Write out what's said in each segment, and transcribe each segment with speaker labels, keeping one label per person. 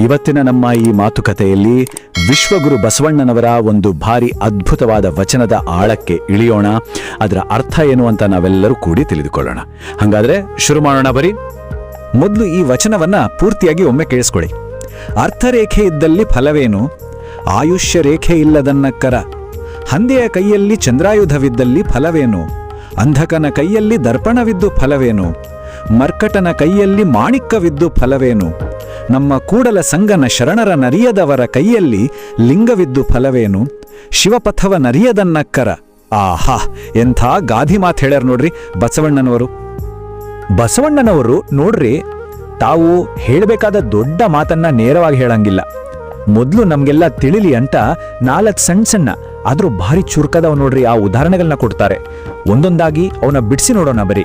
Speaker 1: ಇವತ್ತಿನ ನಮ್ಮ ಈ ಮಾತುಕತೆಯಲ್ಲಿ ವಿಶ್ವಗುರು ಬಸವಣ್ಣನವರ ಒಂದು ಭಾರಿ ಅದ್ಭುತವಾದ ವಚನದ ಆಳಕ್ಕೆ ಇಳಿಯೋಣ. ಅದರ ಅರ್ಥ ಏನು ಅಂತ ನಾವೆಲ್ಲರೂ ಕೂಡಿ ತಿಳಿದುಕೊಳ್ಳೋಣ. ಹಾಗಾದ್ರೆ ಶುರು ಮಾಡೋಣ ಬರೀ. ಮೊದಲು ಈ ವಚನವನ್ನ ಪೂರ್ತಿಯಾಗಿ ಒಮ್ಮೆ ಕೇಳಿಸ್ಕೊಳ್ಳಿ. ಅರ್ಥರೇಖೆ ಇದ್ದಲ್ಲಿ ಫಲವೇನು? ಆಯುಷ್ಯ ರೇಖೆ ಇಲ್ಲದನ್ನಕ್ಕರ. ಹಂದೆಯ ಕೈಯಲ್ಲಿ ಚಂದ್ರಾಯುಧವಿದ್ದಲ್ಲಿ ಫಲವೇನು? ಅಂಧಕನ ಕೈಯಲ್ಲಿ ದರ್ಪಣವಿದ್ದು ಫಲವೇನು? ಮರ್ಕಟನ ಕೈಯಲ್ಲಿ ಮಾಣಿಕ್ಯವಿದ್ದು ಫಲವೇನು? ನಮ್ಮ ಕೂಡಲ ಸಂಗನ ಶರಣರ ನರಿಯದವರ ಕೈಯಲ್ಲಿ ಲಿಂಗವಿದ್ದು ಫಲವೇನು? ಶಿವಪಥವ ನರಿಯದನ್ನಕ್ಕರ. ಆಹಾ, ಎಂಥ ಗಾಧಿ ಮಾತು ಹೇಳ್ಯಾರ ನೋಡ್ರಿ ಬಸವಣ್ಣನವರು. ಬಸವಣ್ಣನವರು ನೋಡ್ರಿ, ತಾವು ಹೇಳಬೇಕಾದ ದೊಡ್ಡ ಮಾತನ್ನ ನೇರವಾಗಿ ಹೇಳಂಗಿಲ್ಲ. ಮೊದಲು ನಮಗೆಲ್ಲ ತಿಳಿಲಿ ಅಂತ ನಾಲ್ಕು ಸಣ್ಣ ಸಣ್ಣ, ಆದರೂ ಭಾರಿ ಚುರುಕದವ್ ನೋಡ್ರಿ ಆ ಉದಾಹರಣೆಗಳನ್ನ ಕೊಡ್ತಾರೆ. ಒಂದೊಂದಾಗಿ ಅವನ್ನ ಬಿಡಿಸಿ ನೋಡೋಣ ಬರೀ.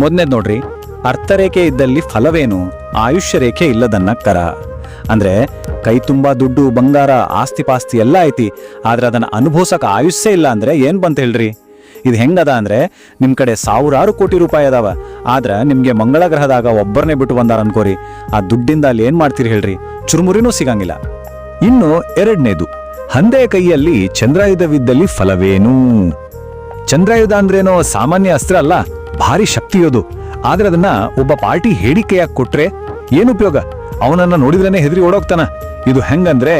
Speaker 1: ಮೊದಲನೇದು ನೋಡ್ರಿ ಅರ್ಥರೇಖೆ ಇದ್ದಲ್ಲಿ ಫಲವೇನು? ಆಯುಷ್ಯ ರೇಖೆ ಇಲ್ಲದನ್ನ ಕರ. ಅಂದ್ರೆ ಕೈ ತುಂಬಾ ದುಡ್ಡು, ಬಂಗಾರ ಆಸ್ತಿ ಪಾಸ್ತಿ ಎಲ್ಲ ಐತಿ, ಆದ್ರೆ ಅದನ್ನ ಅನುಭವಿಸಕ ಆಯುಷ್ಯ ಇಲ್ಲ ಅಂದ್ರೆ ಏನ್ ಬಂತ ಹೇಳ್ರಿ? ಇದು ಹೆಂಗದ ಅಂದ್ರೆ ನಿಮ್ ಕಡೆ ಸಾವಿರಾರು ಕೋಟಿ ರೂಪಾಯಿ ಅದಾವ, ಆದ್ರ ನಿಮ್ಗೆ ಮಂಗಳ ಗ್ರಹದಾಗ ಒಬ್ಬರನ್ನೇ ಬಿಟ್ಟು ಬಂದಾರ ಅನ್ಕೋರಿ. ಆ ದುಡ್ಡಿಂದ ಅಲ್ಲಿ ಏನ್ ಮಾಡ್ತೀರಿ ಹೇಳ್ರಿ? ಚುರುಮುರಿನೂ ಸಿಗಂಗಿಲ್ಲ. ಇನ್ನು ಎರಡನೇದು, ಹಂದೆ ಕೈಯಲ್ಲಿ ಚಂದ್ರಾಯುಧವಿದ್ದಲ್ಲಿ ಫಲವೇನು? ಚಂದ್ರಾಯುಧ ಅಂದ್ರೇನೋ ಸಾಮಾನ್ಯ ಅಸ್ತ್ರ ಅಲ್ಲ, ಭಾರಿ ಶಕ್ತಿಯೋದು ಆದ್ರೆ ಅದನ್ನ ಒಬ್ಬ ಪಾರ್ಟಿ ಹೇಳಿಕೆಯಾಗಿ ಕೊಟ್ರೆ ಏನು ಉಪಯೋಗ? ಅವನನ್ನ ನೋಡಿದ್ರೇನೆ ಹೆದರಿ ಓಡೋಗ್ತಾನ. ಇದು ಹೆಂಗಂದ್ರೆ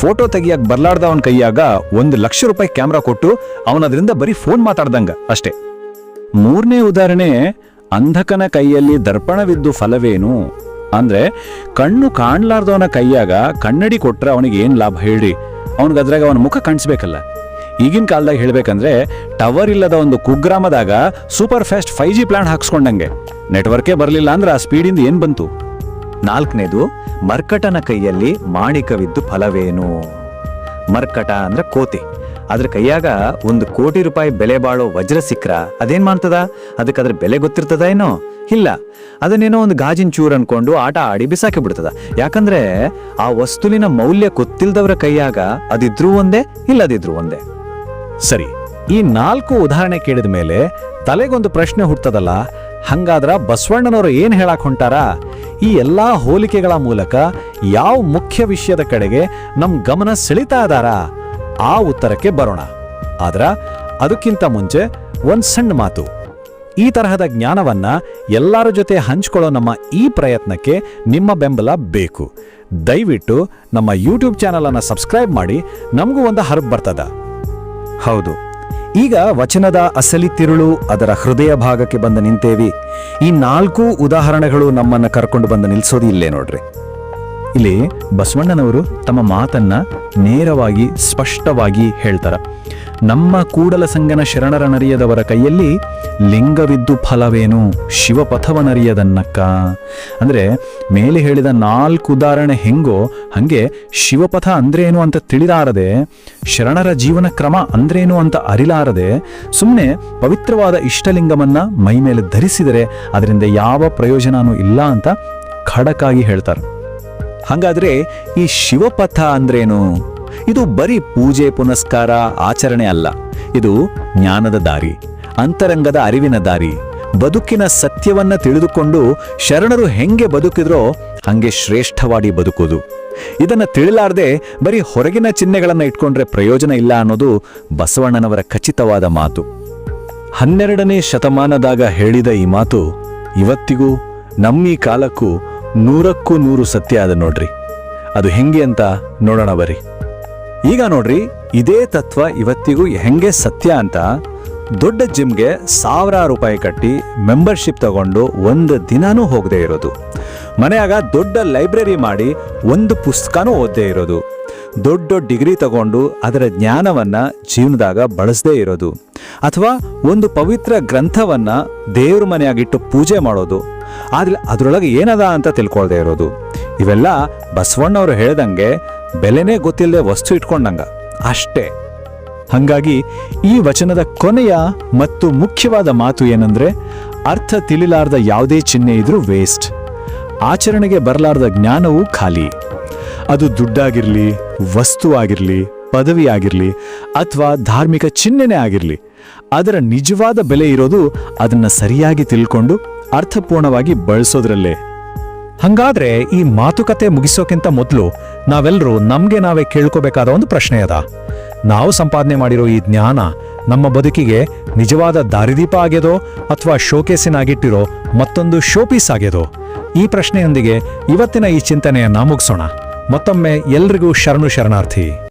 Speaker 1: ಫೋಟೋ ತೆಗಿಯಕ್ ಬರ್ಲಾರ್ದವನ್ ಕೈಯಾಗ ಒಂದು ಲಕ್ಷ ರೂಪಾಯಿ ಕ್ಯಾಮ್ರಾ ಕೊಟ್ಟು ಅವನದ್ರಿಂದ ಬರೀ ಫೋನ್ ಮಾತಾಡ್ದಂಗ ಅಷ್ಟೇ. ಮೂರನೇ ಉದಾಹರಣೆ, ಅಂಧಕನ ಕೈಯಲ್ಲಿ ದರ್ಪಣವಿದ್ದು ಫಲವೇನು? ಅಂದ್ರೆ ಕಣ್ಣು ಕಾಣ್ಲಾರ್ದವನ ಕೈಯಾಗ ಕನ್ನಡಿ ಕೊಟ್ರೆ ಅವನಿಗೆ ಏನ್ ಲಾಭ ಹೇಳಿ ಅವನಿಗೆ ಅದ್ರಾಗ ಅವನ ಮುಖ ಕಾಣಿಸ್ಬೇಕಲ್ಲ. ಈಗಿನ ಕಾಲದಾಗ ಹೇಳ್ಬೇಕಂದ್ರೆ ಟವರ್ ಇಲ್ಲದ ಒಂದು ಕುಗ್ರಾಮದಾಗ super fast five G plan ಹಾಕ್ಸ್ಕೊಂಡಂಗೆ. ನೆಟ್ವರ್ಕೇ ಬರಲಿಲ್ಲ ಅಂದ್ರೆ ಆ ಸ್ಪೀಡಿಂದ ಏನ್ ಬಂತು? ನಾಲ್ಕನೇದು, ಮರ್ಕಟನ ಕೈಯಲ್ಲಿ ಮಾಣಿಕವಿದ್ದು ಫಲವೇನು? ಮರ್ಕಟ ಅಂದ್ರೆ ಕೋತಿ. ಅದ್ರ ಕೈಯಾಗ ಒಂದು ಕೋಟಿ ರೂಪಾಯಿ ಬೆಲೆ ಬಾಳೋ ವಜ್ರ ಸಿಕ್ರ, ಅದೇನ್ ಮಾಡ್ತದ? ಅದಕ್ಕೆ ಅದ್ರ ಬೆಲೆ ಗೊತ್ತಿರ್ತದ ಏನೋ? ಇಲ್ಲ. ಅದನ್ನೇನೋ ಒಂದು ಗಾಜಿನ ಚೂರ್ ಅನ್ಕೊಂಡು ಆಟ ಆಡಿ ಬಿಸಾಕಿ ಬಿಡ್ತದ. ಯಾಕಂದ್ರೆ ಆ ವಸ್ತುವಿನ ಮೌಲ್ಯ ಗೊತ್ತಿಲ್ದವ್ರ ಕೈಯಾಗ ಅದಿದ್ರೂ ಒಂದೇ, ಇಲ್ಲದಿದ್ರೂ ಒಂದೇ. ಸರಿ, ಈ ನಾಲ್ಕು ಉದಾಹರಣೆ ಕೇಳಿದ ಮೇಲೆ ತಲೆಗೊಂದು ಪ್ರಶ್ನೆ ಹುಟ್ಟದಲ್ಲ ಹಂಗಾದ್ರ ಬಸವಣ್ಣನವರು ಏನು ಹೇಳಕ್ ಹೊಂಟಾರ? ಈ ಎಲ್ಲಾ ಹೋಲಿಕೆಗಳ ಮೂಲಕ ಯಾವ ಮುಖ್ಯ ವಿಷಯದ ಕಡೆಗೆ ನಮ್ಮ ಗಮನ ಸೆಳಿತಾ ಇದಾರ? ಆ ಉತ್ತರಕ್ಕೆ ಬರೋಣ. ಆದ್ರ ಅದಕ್ಕಿಂತ ಮುಂಚೆ ಒಂದ್ ಸಣ್ಣ ಮಾತು. ಈ ತರಹದ ಜ್ಞಾನವನ್ನ ಎಲ್ಲರ ಜೊತೆ ಹಂಚ್ಕೊಳ್ಳೋ ನಮ್ಮ ಈ ಪ್ರಯತ್ನಕ್ಕೆ ನಿಮ್ಮ ಬೆಂಬಲ ಬೇಕು. ದಯವಿಟ್ಟು ನಮ್ಮ ಯೂಟ್ಯೂಬ್ ಚಾನಲನ್ನು ಸಬ್ಸ್ಕ್ರೈಬ್ ಮಾಡಿ ನಮಗೂ ಒಂದು ಹರಬ್ ಬರ್ತದ. ಹೌದು. ಈಗ ವಚನದ ಅಸಲಿ ತಿರುಳು ಅದರ ಹೃದಯ ಭಾಗಕ್ಕೆ ಬಂದು ನಿಂತೇವಿ. ಈ ನಾಲ್ಕು ಉದಾಹರಣೆಗಳು ನಮ್ಮನ್ನ ಕರ್ಕೊಂಡು ಬಂದು ನಿಲ್ಸೋದು ಇಲ್ಲೇ ನೋಡ್ರಿ. ಇಲ್ಲಿ ಬಸವಣ್ಣನವರು ತಮ್ಮ ಮಾತನ್ನ ನೇರವಾಗಿ ಸ್ಪಷ್ಟವಾಗಿ ಹೇಳ್ತಾರ. ನಮ್ಮ ಕೂಡಲ ಸಂಗನ ಶರಣರ ನರಿಯದವರ ಕೈಯಲ್ಲಿ ಲಿಂಗವಿದ್ದು ಫಲವೇನು? ಶಿವಪಥವ ನರಿಯದನ್ನಕ್ಕ ಅಂದ್ರೆ ಮೇಲೆ ಹೇಳಿದ ನಾಲ್ಕು ಉದಾಹರಣೆ ಹೆಂಗೋ, ಹಂಗೆ ಶಿವಪಥ ಅಂದ್ರೇನು ಅಂತ ತಿಳಿದಾರದೆ, ಶರಣರ ಜೀವನ ಕ್ರಮ ಅಂದ್ರೇನು ಅಂತ ಅರಿಲಾರದೆ ಸುಮ್ಮನೆ ಪವಿತ್ರವಾದ ಇಷ್ಟಲಿಂಗಮನ್ನ ಮೈ ಮೇಲೆ ಧರಿಸಿದರೆ ಅದರಿಂದ ಯಾವ ಪ್ರಯೋಜನನೂ ಇಲ್ಲ ಅಂತ ಖಡಕ್ಕಾಗಿ ಹೇಳ್ತಾರೆ. ಹಂಗಾದ್ರೆ ಈ ಶಿವಪಥ ಅಂದ್ರೇನು? ಇದು ಬರೀ ಪೂಜೆ ಪುನಸ್ಕಾರ, ಆಚರಣೆ ಅಲ್ಲ. ಇದು ಜ್ಞಾನದ ದಾರಿ, ಅಂತರಂಗದ ಅರಿವಿನ ದಾರಿ. ಬದುಕಿನ ಸತ್ಯವನ್ನ ತಿಳಿದುಕೊಂಡು ಶರಣರು ಹೆಂಗೆ ಬದುಕಿದ್ರೋ ಹಂಗೆ ಶ್ರೇಷ್ಠವಾಗಿ ಬದುಕೋದು ಇದನ್ನ ತಿಳಿಲಾರ್ದೆ ಬರೀ ಹೊರಗಿನ ಚಿಹ್ನೆಗಳನ್ನು ಇಟ್ಕೊಂಡ್ರೆ ಪ್ರಯೋಜನ ಇಲ್ಲ ಅನ್ನೋದು ಬಸವಣ್ಣನವರ ಖಚಿತವಾದ ಮಾತು. ಹನ್ನೆರಡನೇ ಶತಮಾನದಾಗ ಹೇಳಿದ ಈ ಮಾತು ಇವತ್ತಿಗೂ ನಮ್ಮೀ ಕಾಲಕ್ಕೂ ನೂರಕ್ಕೂ ನೂರು ಸತ್ಯ ಅದ ನೋಡ್ರಿ. ಅದು ಹೆಂಗೆ ಅಂತ ನೋಡೋಣ ಬರ್ರಿ. ಈಗ ನೋಡ್ರಿ, ಇದೇ ತತ್ವ ಇವತ್ತಿಗೂ ಹೆಂಗೆ ಸತ್ಯ ಅಂತ. ದೊಡ್ಡ ಜಿಮ್ಗೆ ಸಾವಿರಾರು ರೂಪಾಯಿ ಕಟ್ಟಿ ಮೆಂಬರ್ಶಿಪ್ ತಗೊಂಡು ಒಂದು ದಿನಾನೂ ಹೋಗದೆ ಇರೋದು. ಮನೆಯಾಗ ದೊಡ್ಡ ಲೈಬ್ರರಿ ಮಾಡಿ ಒಂದು ಪುಸ್ತಕನೂ ಓದದೇ ಇರೋದು. ದೊಡ್ಡ ಡಿಗ್ರಿ ತಗೊಂಡು ಅದರ ಜ್ಞಾನವನ್ನು ಜೀವನದಾಗ ಬಳಸದೇ ಇರೋದು. ಅಥವಾ ಒಂದು ಪವಿತ್ರ ಗ್ರಂಥವನ್ನು ದೇವ್ರ ಮನೆಯಾಗಿಟ್ಟು ಪೂಜೆ ಮಾಡೋದು. ಆದ್ರೆ ಅದರೊಳಗೆ ಏನದ ಅಂತ ತಿಳ್ಕೊಳ್ದೇ ಇರೋದು. ಇವೆಲ್ಲ ಬಸವಣ್ಣವರು ಹೇಳ್ದಂಗೆ ಬೆಲೆನೇ ಗೊತ್ತಿಲ್ಲದೆ ವಸ್ತು ಇಟ್ಕೊಂಡಂಗ. ಅಷ್ಟೇ. ಹಂಗಾಗಿ ಈ ವಚನದ ಕೊನೆಯ ಮತ್ತು ಮುಖ್ಯವಾದ ಮಾತು ಏನಂದ್ರೆ, ಅರ್ಥ ತಿಳಿಲಾರ್ದ ಯಾವುದೇ ಚಿಹ್ನೆ ಇದ್ರೂ ವೇಸ್ಟ್ ಆಚರಣೆಗೆ ಬರಲಾರ್ದ ಜ್ಞಾನವೂ ಖಾಲಿ. ಅದು ದುಡ್ಡಾಗಿರ್ಲಿ, ವಸ್ತು ಆಗಿರ್ಲಿ, ಪದವಿ ಆಗಿರ್ಲಿ, ಅಥವಾ ಧಾರ್ಮಿಕ ಚಿಹ್ನೆನೇ ಆಗಿರ್ಲಿ, ಅದರ ನಿಜವಾದ ಬೆಲೆ ಇರೋದು ಅದನ್ನ ಸರಿಯಾಗಿ ತಿಳ್ಕೊಂಡು ಅರ್ಥಪೂರ್ಣವಾಗಿ ಬಳಸೋದ್ರಲ್ಲೇ.
Speaker 2: ಹಂಗಾದ್ರೆ ಈ ಮಾತುಕತೆ ಮುಗಿಸೋಕ್ಕಿಂತ ಮೊದಲು ನಾವೆಲ್ಲರೂ ನಮ್ಗೆ ನಾವೇ ಕೇಳ್ಕೋಬೇಕಾದ ಒಂದು ಪ್ರಶ್ನೆ ಅದ. ನಾವು ಸಂಪಾದನೆ ಮಾಡಿರೋ ಈ ಜ್ಞಾನ ನಮ್ಮ ಬದುಕಿಗೆ ನಿಜವಾದ ದಾರಿದೀಪ ಆಗ್ಯದೋ ಅಥವಾ ಶೋಕೇಸಿನಾಗಿಟ್ಟಿರೋ ಮತ್ತೊಂದು ಶೋಪೀಸ್ ಆಗ್ಯದೋ? ಈ ಪ್ರಶ್ನೆಯೊಂದಿಗೆ ಇವತ್ತಿನ ಈ ಚಿಂತನೆಯನ್ನ ಮುಗಿಸೋಣ. ಮತ್ತೊಮ್ಮೆ ಎಲ್ರಿಗೂ ಶರಣು ಶರಣಾರ್ಥಿ.